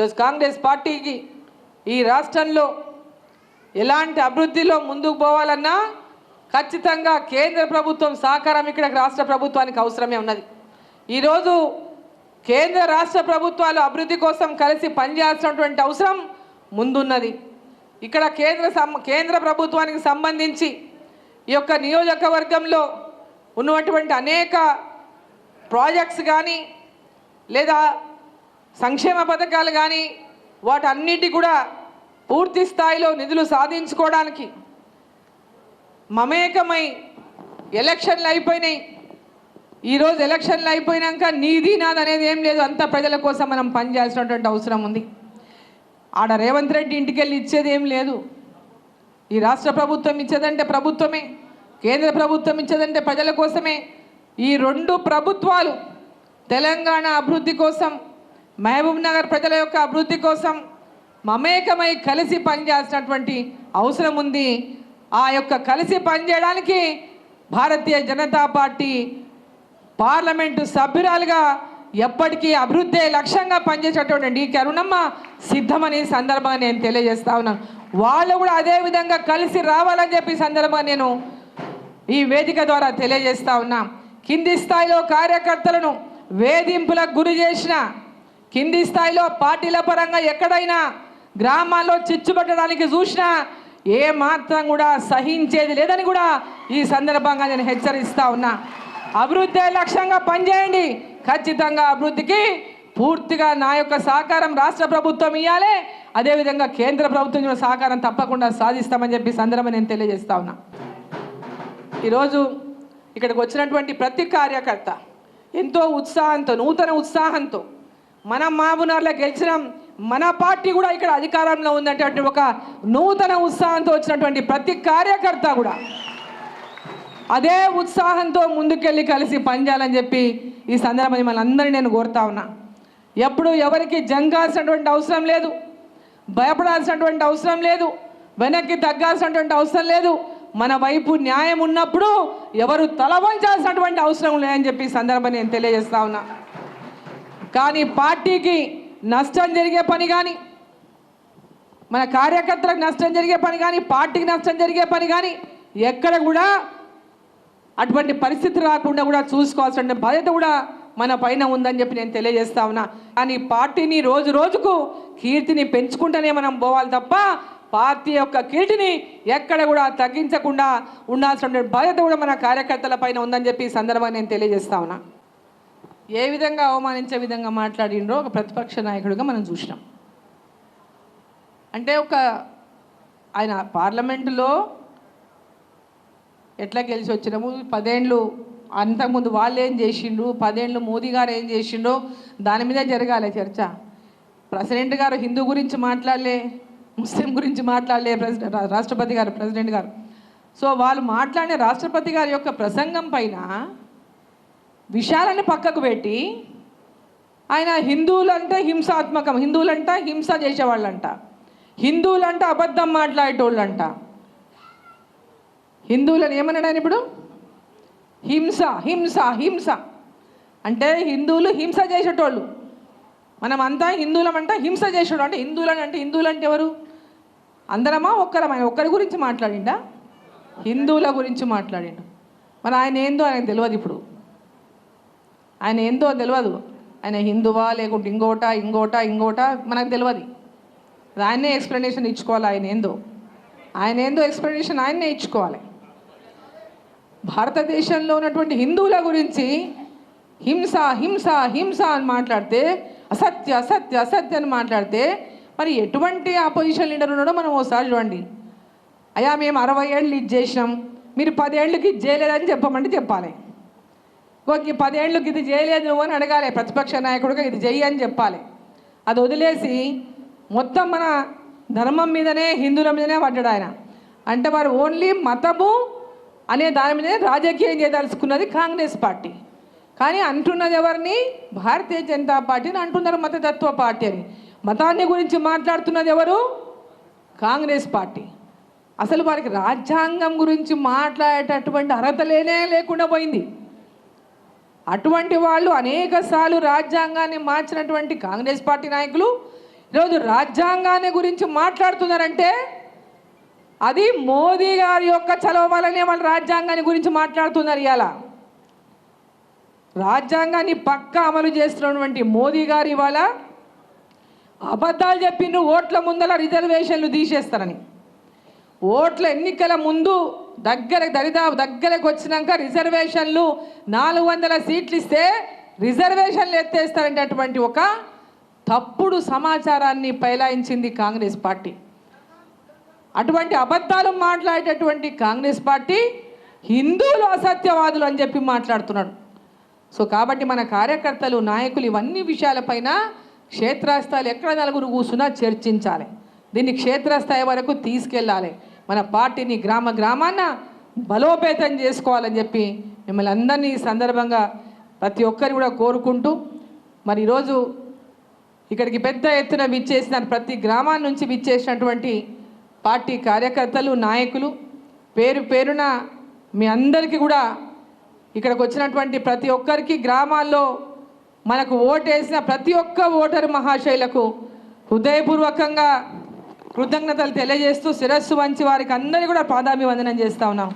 ఈరోజు కాంగ్రెస్ పార్టీకి ఈ రాష్ట్రంలో ఎలాంటి అభివృద్ధిలో ముందుకు పోవాలన్నా ఖచ్చితంగా కేంద్ర ప్రభుత్వం సహకారం ఇక్కడ రాష్ట్ర ప్రభుత్వానికి అవసరమే ఉన్నది. ఈరోజు కేంద్ర రాష్ట్ర ప్రభుత్వాలు అభివృద్ధి కోసం కలిసి పనిచేయాల్సినటువంటి అవసరం ముందున్నది. ఇక్కడ కేంద్ర సం కేంద్ర ప్రభుత్వానికి సంబంధించి ఈ యొక్క నియోజకవర్గంలో ఉన్నటువంటి అనేక ప్రాజెక్ట్స్ కానీ లేదా సంక్షేమ పథకాలు కానీ వాటన్నిటి కూడా పూర్తి స్థాయిలో నిధులు సాధించుకోవడానికి మమేకమై ఎలక్షన్లు అయిపోయినాయి. ఈరోజు ఎలక్షన్లు అయిపోయినాక నీది నాది అనేది ఏం లేదు. అంతా ప్రజల కోసం మనం పనిచేయాల్సినటువంటి అవసరం ఉంది. ఆడ రేవంత్ రెడ్డి ఇంటికి వెళ్ళి ఇచ్చేది ఏం లేదు. ఈ రాష్ట్ర ప్రభుత్వం ఇచ్చేదంటే ప్రభుత్వమే. కేంద్ర ప్రభుత్వం ఇచ్చేదంటే ప్రజల కోసమే. ఈ రెండు ప్రభుత్వాలు తెలంగాణ అభివృద్ధి కోసం మహబూబ్ నగర్ ప్రజల యొక్క అభివృద్ధి కోసం మమేకమై కలిసి పనిచేయాల్సినటువంటి అవసరం ఉంది. ఆ యొక్క కలిసి పనిచేయడానికి భారతీయ జనతా పార్టీ పార్లమెంటు సభ్యురాలుగా ఎప్పటికీ అభివృద్ధి లక్ష్యంగా పనిచేసేటువంటి డి. కరుణమ్మ సిద్ధమని సందర్భంగా నేను తెలియజేస్తా ఉన్నాను వాళ్ళు కూడా అదే విధంగా కలిసి రావాలని చెప్పి సందర్భంగా నేను ఈ వేదిక ద్వారా తెలియజేస్తా ఉన్నా. కింది స్థాయిలో కార్యకర్తలను వేధింపులకు గురి చేసిన కింది స్థాయిలో పార్టీల పరంగా ఎక్కడైనా గ్రామాల్లో చిచ్చుపట్టడానికి చూసినా ఏ మాత్రం కూడా సహించేది లేదని కూడా ఈ సందర్భంగా నేను హెచ్చరిస్తా ఉన్నా. అభివృద్ధి లక్ష్యంగా పనిచేయండి. ఖచ్చితంగా అభివృద్ధికి పూర్తిగా నా యొక్క సహకారం రాష్ట్ర ప్రభుత్వం ఇవ్వాలి అదేవిధంగా కేంద్ర ప్రభుత్వం సహకారం తప్పకుండా సాధిస్తామని చెప్పి సందర్భం నేను తెలియజేస్తా ఉన్నా. ఈరోజు ఇక్కడికి వచ్చినటువంటి ప్రతి కార్యకర్త ఎంతో ఉత్సాహంతో నూతన ఉత్సాహంతో మన మాబునార్లో గెలిచినాం మన పార్టీ కూడా ఇక్కడ అధికారంలో ఉందంటే ఒక నూతన ఉత్సాహంతో వచ్చినటువంటి ప్రతి కార్యకర్త కూడా అదే ఉత్సాహంతో ముందుకెళ్ళి కలిసి పనిచేయాలని చెప్పి ఈ సందర్భం మిమ్మల్ని అందరినీ నేను కోరుతా ఉన్నా. ఎప్పుడు ఎవరికి జంగాల్సినటువంటి అవసరం లేదు భయపడాల్సినటువంటి అవసరం లేదు వెనక్కి తగ్గాల్సినటువంటి అవసరం లేదు మన వైపు న్యాయం ఉన్నప్పుడు ఎవరు తల వంచాల్సినటువంటి అవసరం లేదని చెప్పి ఈ నేను తెలియజేస్తా ఉన్నా. కానీ పార్టీకి నష్టం జరిగే పని కానీ మన కార్యకర్తలకు నష్టం జరిగే పని కానీ పార్టీకి నష్టం జరిగే పని కానీ ఎక్కడ కూడా అటువంటి పరిస్థితి రాకుండా కూడా చూసుకోవాల్సిన బాధ్యత కూడా మన పైన ఉందని చెప్పి నేను తెలియజేస్తా ఉన్నా. కానీ పార్టీని రోజు రోజుకు కీర్తిని పెంచుకుంటూనే మనం పోవాలి తప్ప పార్టీ యొక్క కీర్తిని ఎక్కడ కూడా తగ్గించకుండా ఉండాల్సిన బాధ్యత కూడా మన కార్యకర్తల పైన ఉందని చెప్పి ఈ సందర్భంగా నేను తెలియజేస్తా ఉన్నా. ఏ విధంగా అవమానించే విధంగా మాట్లాడిండ్రో ఒక ప్రతిపక్ష నాయకుడిగా మనం చూసినాం. అంటే ఒక ఆయన పార్లమెంటులో ఎట్లా గెలిచి వచ్చినాము? పదేండ్లు అంతకుముందు వాళ్ళు ఏం చేసిండ్రు? పదేండ్లు మోదీ గారు ఏం చేసిండ్రో? దాని మీద జరగాలి చర్చ. ప్రెసిడెంట్ గారు హిందూ గురించి మాట్లాడలే ముస్లిం గురించి మాట్లాడలే ప్రెసిడెంట్ రాష్ట్రపతి గారు ప్రెసిడెంట్ గారు. సో వాళ్ళు మాట్లాడిన రాష్ట్రపతి గారి యొక్క ప్రసంగం పైన విషయాలని పక్కకు పెట్టి ఆయన హిందువులంటే హింసాత్మకం హిందువులంట హింస చేసేవాళ్ళంట. హిందువులంట అబద్ధం మాట్లాడేటోళ్ళంట. హిందువులను ఏమన్నాడు ఆయన ఇప్పుడు? హింస హింస హింస. అంటే హిందువులు హింస చేసేటోళ్ళు. మనం అంతా హిందువులమంట హింస చేసేటోళ్ళు. అంటే హిందువులని అంటే హిందువులంటే ఎవరు? అందరమా? ఒక్కరమా? ఆయన ఒక్కరి గురించి మాట్లాడిండా? హిందువుల గురించి మాట్లాడిండు. మరి ఆయన ఏందో ఆయనకు తెలియదు ఇప్పుడు. ఆయన ఏందో తెలియదు ఆయన హిందువా లేకుంటే ఇంకోట ఇంకోట ఇంకోట మనకు తెలియదు ఆయనే ఎక్స్ప్లెనేషన్ ఇచ్చుకోవాలి ఆయన ఏందో. ఆయన ఏందో ఎక్స్ప్లెనేషన్ ఆయన్నే ఇచ్చుకోవాలి. భారతదేశంలో ఉన్నటువంటి హిందువుల గురించి హింస హింస హింస అని మాట్లాడితే అసత్య అసత్య అసత్య అని మాట్లాడితే మరి ఎటువంటి ఆపోజిషన్ లీడర్ ఉన్నాడో మనం ఓసారి చూడండి. అయ్యా మేము అరవై ఏళ్ళు ఇది చేసినాం. మీరు పదేళ్ళకి ఇది చేయలేదని చెప్పమంటే చెప్పాలి. ఓకే పదేళ్ళకి ఇది చేయలేదు నువ్వు అని అడగాలి. ప్రతిపక్ష నాయకుడిగా ఇది చెయ్యి అని చెప్పాలి. అది వదిలేసి మొత్తం మన ధర్మం మీదనే హిందువుల మీదనే పడ్డాడు ఆయన. అంటే వారు ఓన్లీ మతము అనే దాని మీదనే రాజకీయం చేయదలుచుకున్నది కాంగ్రెస్ పార్టీ. కానీ అంటున్నది ఎవరిని? భారతీయ జనతా పార్టీని అంటున్నారు మతతత్వ పార్టీ అని. మతాన్ని గురించి మాట్లాడుతున్నది ఎవరు? కాంగ్రెస్ పార్టీ. అసలు వారికి రాజ్యాంగం గురించి మాట్లాడేటటువంటి అర్హత లేనే లేకుండా పోయింది. అటువంటి వాళ్ళు అనేక సార్లు రాజ్యాంగాన్ని మార్చినటువంటి కాంగ్రెస్ పార్టీ నాయకులు ఈరోజు రాజ్యాంగాన్ని గురించి మాట్లాడుతున్నారంటే అది మోదీ గారి యొక్క చలవ వల్లనే వాళ్ళు రాజ్యాంగాన్ని గురించి మాట్లాడుతున్నారు ఇవాళ రాజ్యాంగాన్ని పక్కా అమలు చేస్తున్నటువంటి మోదీ గారు ఇవాళ అబద్ధాలు చెప్పిండ్రు ఓట్ల ముందల రిజర్వేషన్లు తీసేస్తారని. ఓట్ల ఎన్నికల ముందు దగ్గర దరిదాపు దగ్గరకు వచ్చినాక రిజర్వేషన్లు నాలుగు వందల సీట్లు ఇస్తే రిజర్వేషన్లు ఎత్తేస్తారనేటటువంటి ఒక తప్పుడు సమాచారాన్ని పైలాయించింది కాంగ్రెస్ పార్టీ. అటువంటి అబద్ధాలు మాట్లాడేటటువంటి కాంగ్రెస్ పార్టీ హిందువులు అసత్యవాదులు అని చెప్పి మాట్లాడుతున్నాడు. సో కాబట్టి మన కార్యకర్తలు నాయకులు ఇవన్నీ విషయాలపైన క్షేత్రస్థాయిలు ఎక్కడ నలుగురు కూర్చున్నా చర్చించాలి. దీన్ని క్షేత్రస్థాయి వరకు తీసుకెళ్ళాలి. మన పార్టీని గ్రామ గ్రామాన బలోపేతం చేసుకోవాలని చెప్పి మిమ్మల్ని అందరినీ ఈ సందర్భంగా ప్రతి ఒక్కరిని కూడా కోరుకుంటూ మరి ఈరోజు ఇక్కడికి పెద్ద ఎత్తున విచ్చేసిన ప్రతి గ్రామాల నుంచి విచ్చేసినటువంటి పార్టీ కార్యకర్తలు నాయకులు పేరు పేరున మీ అందరికీ కూడా ఇక్కడికి వచ్చినటువంటి ప్రతి ఒక్కరికి గ్రామాల్లో మనకు ఓటేసిన ప్రతి ఒక్క ఓటరు మహాశైలకు హృదయపూర్వకంగా కృతజ్ఞతలు తెలియజేస్తూ శిరస్సు వంచి వారికి అందరికీ కూడా పాదాభివందనం చేస్తా ఉన్నాం.